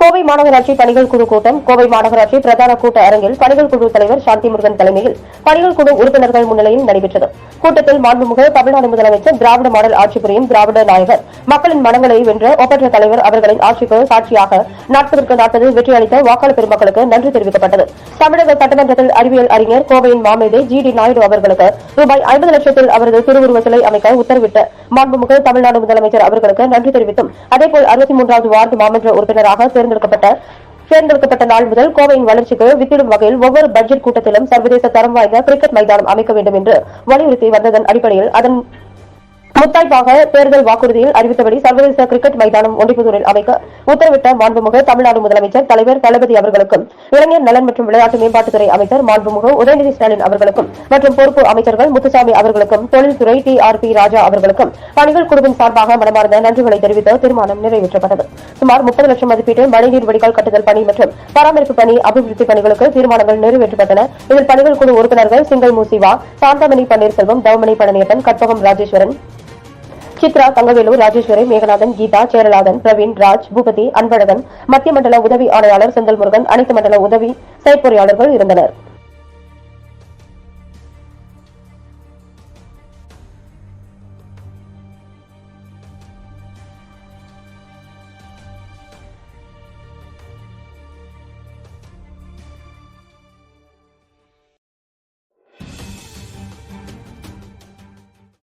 கோவை மாநகராட்சி பணிகள் குழு கூட்டம் கோவை மாநகராட்சி பிரதான கூட்ட அரங்கில் பணிகள் குழு தலைவர் சாந்தி முருகன் தலைமையில் பணிகள் குழு உறுப்பினர்கள் முன்னிலையில் நடைபெற்றது. கூட்டத்தில் மாண்புமிகு தமிழ்நாடு முதலமைச்சர் திராவிட மாடல் ஆட்சி புரியும் திராவிட நாயகர் மக்களின் மனங்களை வென்ற ஒப்பற்ற தலைவர் அவர்களின் ஆட்சிக்கு சாட்சியாக நாற்பதற்கு நாற்பது வெற்றியளித்த வாக்காளர் பெருமக்களுக்கு நன்றி தெரிவிக்கப்பட்டது. தமிழக சட்டமன்றத்தில் அறிவியல் அறிஞர் கோவையின் மாமேதை ஜி டி நாயுடு அவர்களுக்கு ரூபாய் ஐம்பது லட்சத்தில் அவரது திருவுருவ சிலை அமைக்க உத்தரவிட்ட மாண்புமிகு தமிழ்நாடு முதலமைச்சர் அவர்களுக்கு நன்றி தெரிவித்தும் அதேபோல் அறுபத்தி மூன்றாவது வார்டு மாமன்ற உறுப்பினராக தேர்ந்தெடுக்கப்பட்ட தேர்ந்தெடுக்கப்பட்ட நாள் முதல் கோவையின் வளர்ச்சிக்கு வித்திடும் வகையில் ஒவ்வொரு பட்ஜெட் கூட்டத்திலும் சர்வதேச தரம் வாய்ந்த கிரிக்கெட் மைதானம் அமைக்க வேண்டும் என்று வலியுறுத்தி வந்ததன் அடிப்படையில் அதன் முத்தாய்ப்பாக தேர்தல் வாக்குறுதியில் அறிவித்தபடி சர்வதேச கிரிக்கெட் மைதானம் ஒண்டிப்புதூரில் அமைக்க உத்தரவிட்ட மாண்புமிகு தமிழ்நாடு முதலமைச்சர் தலைவர் தளபதி அவர்களுக்கும் இளைஞர் நலன் மற்றும் விளையாட்டு மேம்பாட்டுத்துறை அமைச்சர் மாண்புமிகு உதயநிதி ஸ்டாலின் அவர்களுக்கும் மற்றும் பொறுப்பு அமைச்சர்கள் முத்துசாமி அவர்களுக்கும் தொழில்துறை டி ஆர் பி ராஜா அவர்களுக்கும் பணிகள் குழுவின் சார்பாக மனமார்ந்த நன்றிகளை தெரிவித்து தீர்மானம் நிறைவேற்றப்பட்டது. சுமார் முப்பது லட்சம் மதிப்பீட்டு மழைநீர் வடிகால் கட்டுதல் பணி மற்றும் பராமரிப்பு பணி அபிவிருத்தி பணிகளுக்கு தீர்மானங்கள் நிறைவேற்றப்பட்டன. இதில் பணிகள் குழு உறுப்பினர்கள் சிங்கை மூசிவா சாந்தமணி பன்னீர்செல்வம் தவமணி பழனியப்பன் கற்பகம் ராஜேஸ்வரன் சித்ரா தங்கவேலு ராஜேஸ்வரி மேகநாதன் கீதா சேரலாதன் பிரவீன் ராஜ் பூபதி அன்பழகன் மத்திய மண்டல உதவி ஆணையாளர் செந்தில் முருகன் அனைத்து மண்டல உதவி செயற்பொறியாளர்கள் இருந்தனர்.